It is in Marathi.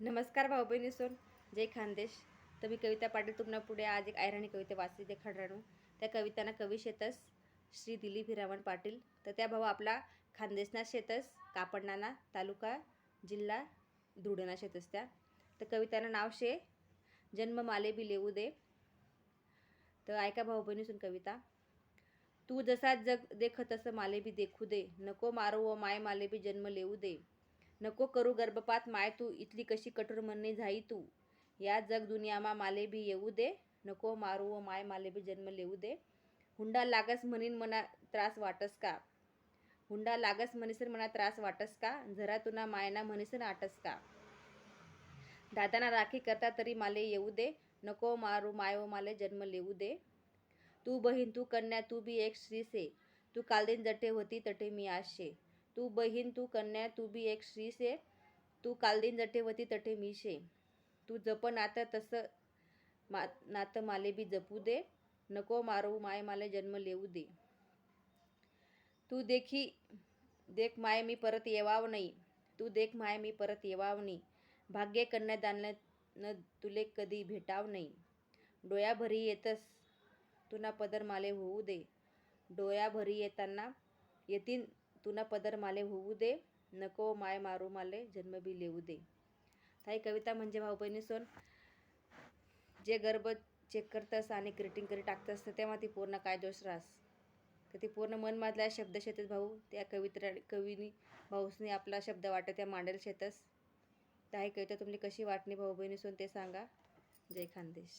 नमस्कार भाऊ बहिणी सोन. जय खानदेश. तर मी कविता पाटील तुम्हाला पुढे आज एक आयराणी कविता वाचली ते खडराणू त्या कविताना कवी शेतस श्री दिलीप हिरावण पाटील. तर त्या भाऊ आपला खानदेशना शेतस कापडनाना तालुका जिल्हा धुळना शेतस त्या. तर कवितानं नाव शे जन्म माले बी लेऊ दे. तर ऐका भाऊ बहिणीसून कविता. तू जसा जग देख तसं माले बी देखू दे. नको मारो व माय माले बी जन्म लेऊ दे. नको करू गर्भपात माय तू इथली कशी कठोर म्हणणे झाई तू? या जग दुनियामा माले बी येऊ दे. नको मारू व माय माले बी जन्म लेऊ दे. हुंडा लागस म्हणीन मना त्रास वाटस का? हुंडा लागस म्हणीसन मना त्रास वाटस का? झरा तुना मायना म्हणीसन आटस का? दादाना राखी करता तरी माले येऊ दे. नको मारू माय व माले जन्म लेऊ दे. तू बहीण तू कन्या तू बी एक श्री से तू कालदीन जटे होती तटे मी आशे तू बहीण तू कन्या तू बी एक श्री से तू कालदीन जटे तटे मी शे तू जप नातं तसं मा नातं माले बी जपू दे. नको मारू माय माले जन्म लेऊ दे. तू देखी देख माय मी परत येवाव नाही. तू देख माय मी परत येवाव नाही. भाग्य कन्यादान न तुले कधी भेटाव नाही. डोयाभरी येतस तुना पदर माले होऊ दे. डोयाभरी येताना येतीन तुना पदर माले होऊ दे नको माय मारू माले जन्म बी लेऊ दे. ताई कविता म्हणजे भाऊ बहिणी सोन जे गर्भ चेक करतस आणि क्रिटिंग करी टाकतस तेव्हा ती पूर्ण काय जोश रास. तर ती पूर्ण मनमधला शब्द शेतस भाऊ त्या कवित्रा कवीनी भाऊसनी आपला शब्द वाटत त्या मांडेल शेतस. तर कविता तुम्ही कशी वाटणी भाऊ बहिणी सोन ते सांगा. जय खानदेश.